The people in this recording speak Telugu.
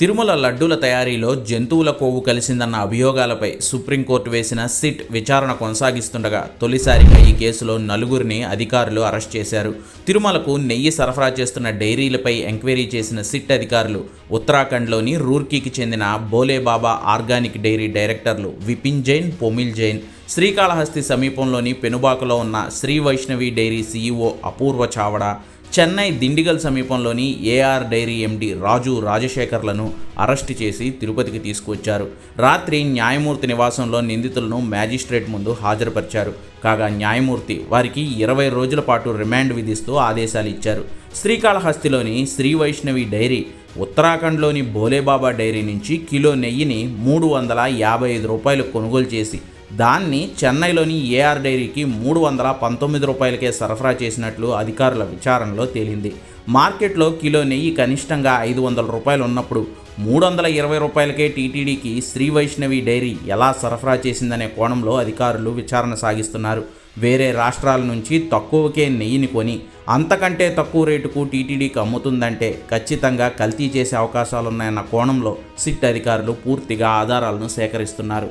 తిరుమల లడ్డూల తయారీలో జంతువుల కొవ్వు కలిసిందన్న అభియోగాలపై సుప్రీంకోర్టు వేసిన సిట్ విచారణ కొనసాగిస్తుండగా తొలిసారిగా ఈ కేసులో నలుగురిని అధికారులు అరెస్ట్ చేశారు. తిరుమలకు నెయ్యి సరఫరా చేస్తున్న డైరీలపై ఎంక్వైరీ చేసిన సిట్ అధికారులు ఉత్తరాఖండ్లోని రూర్కీకి చెందిన బోలేబాబా ఆర్గానిక్ డైరీ డైరెక్టర్లు విపిన్ జైన్ పొమిల్ జైన్ శ్రీకాళహస్తి సమీపంలోని పెనుబాకలో ఉన్న శ్రీ వైష్ణవి డైరీ సీఈఓ అపూర్వ చావడా చెన్నై దిండిగల్ సమీపంలోని ఏఆర్ డైరీ ఎండి రాజు రాజశేఖర్లను అరెస్టు చేసి తిరుపతికి తీసుకువచ్చారు. రాత్రి న్యాయమూర్తి నివాసంలో నిందితులను మ్యాజిస్ట్రేట్ ముందు హాజరుపరిచారు. కాగా న్యాయమూర్తి వారికి ఇరవై రోజుల పాటు రిమాండ్ విధిస్తూ ఆదేశాలు ఇచ్చారు. శ్రీకాళహస్తిలోని శ్రీ వైష్ణవి డైరీ ఉత్తరాఖండ్లోని భోలేబాబా డైరీ నుంచి కిలో నెయ్యిని మూడు వందల యాభై ఐదు రూపాయలు కొనుగోలు చేసి దాన్ని చెన్నైలోని ఏఆర్ డైరీకి మూడు వందల పంతొమ్మిది రూపాయలకే సరఫరా చేసినట్లు అధికారుల విచారణలో తేలింది. మార్కెట్లో కిలో నెయ్యి కనిష్టంగా ఐదు వందల రూపాయలు ఉన్నప్పుడు మూడు వందల ఇరవై రూపాయలకే టీటీడీకి శ్రీ వైష్ణవి డైరీ ఎలా సరఫరా చేసిందనే కోణంలో అధికారులు విచారణ సాగిస్తున్నారు. వేరే రాష్ట్రాల నుంచి తక్కువకే నెయ్యిని కొని అంతకంటే తక్కువ రేటుకు టీటీడీకి అమ్ముతుందంటే ఖచ్చితంగా కల్తీ చేసే అవకాశాలున్నాయన్న కోణంలో సిట్ అధికారులు పూర్తిగా ఆధారాలను సేకరిస్తున్నారు.